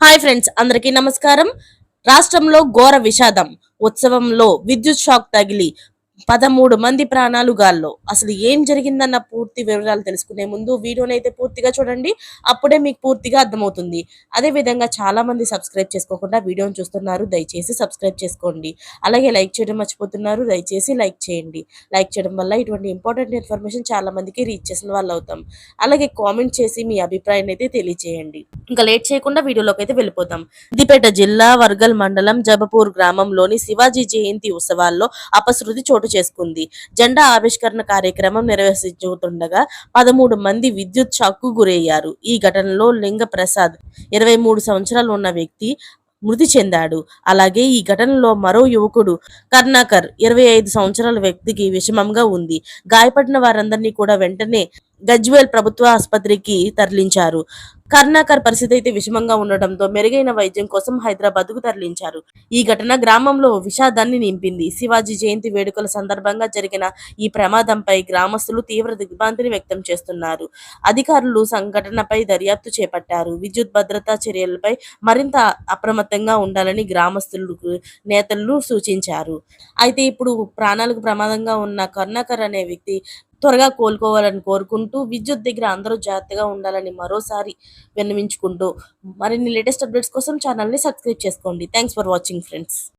Hi friends అందరికీ నమస్కారం. రాష్ట్రంలో ఘోర విషాదం ఉత్సవంలో విద్యుత్ షాక్ తగిలి పదమూడు మంది ప్రాణాలు గాల్లో. అసలు ఏం జరిగిందన్న పూర్తి వివరాలు తెలుసుకునే ముందు వీడియోని అయితే పూర్తిగా చూడండి. అప్పుడే మీకు పూర్తిగా అర్థమవుతుంది. అదే విధంగా చాలా మంది సబ్స్క్రైబ్ చేసుకోకుండా వీడియోని చూస్తున్నారు. దయచేసి సబ్స్క్రైబ్ చేసుకోండి. అలాగే లైక్ చేయడం మర్చిపోతున్నారు. దయచేసి లైక్ చేయండి. లైక్ చేయడం వల్ల ఇటువంటి ఇంపార్టెంట్ ఇన్ఫర్మేషన్ చాలా మందికి రీచ్ చేసిన వాళ్ళు అవుతాం. అలాగే కామెంట్ చేసి మీ అభిప్రాయాన్ని అయితే తెలియజేయండి ఇంకా లేట్ చేయకుండా వీడియోలోకి అయితే వెళ్ళిపోతాం. సిద్దిపేట జిల్లా వర్గల్ మండలం జబపూర్ గ్రామంలోని శివాజీ జయంతి ఉత్సవాల్లో అపశృతి చోటు చేసుకుంది. జెండా ఆవిష్కరణ కార్యక్రమం నిర్వహించుతుండగా పదమూడు మంది విద్యుత్ షాక్కు గురయ్యారు. ఈ ఘటనలో లింగ ప్రసాద్ ఇరవై మూడు సంవత్సరాలు ఉన్న వ్యక్తి మృతి చెందాడు. అలాగే ఈ ఘటనలో మరో యువకుడు కర్ణాకర్ ఇరవై ఐదు సంవత్సరాల వ్యక్తికి విషమంగా ఉంది. గాయపడిన వారందరినీ కూడా వెంటనే గజ్వేల్ ప్రభుత్వ ఆసుపత్రికి తరలించారు. కర్ణాకర్ పరిస్థితి అయితే విషమంగా ఉండటంతో మెరుగైన వైద్యం కోసం హైదరాబాద్కు తరలించారు. ఈ ఘటన గ్రామంలో విషాదాన్ని నింపింది. శివాజీ జయంతి వేడుకల సందర్భంగా జరిగిన ఈ ప్రమాదంపై గ్రామస్తులు తీవ్ర దిగ్భ్రాంతిని వ్యక్తం చేస్తున్నారు. అధికారులు సంఘటనపై దర్యాప్తు చేపట్టారు. విద్యుత్ భద్రతా చర్యలపై మరింత అప్రమత్తంగా ఉండాలని గ్రామస్తులకు నేతలు సూచించారు. అయితే ఇప్పుడు ప్రాణాలకు ప్రమాదంగా ఉన్న కరుణాకర్ అనే వ్యక్తి త్వరగా కోలుకోవాలని కోరుకుంటూ విద్యుత్ దగ్గర అందరూ జాగ్రత్తగా ఉండాలని మరోసారి విన్నవించుకుంటూ మరిన్ని లేటెస్ట్ అప్డేట్స్ కోసం ఛానల్ని సబ్స్క్రైబ్ చేసుకోండి. Thanks for watching friends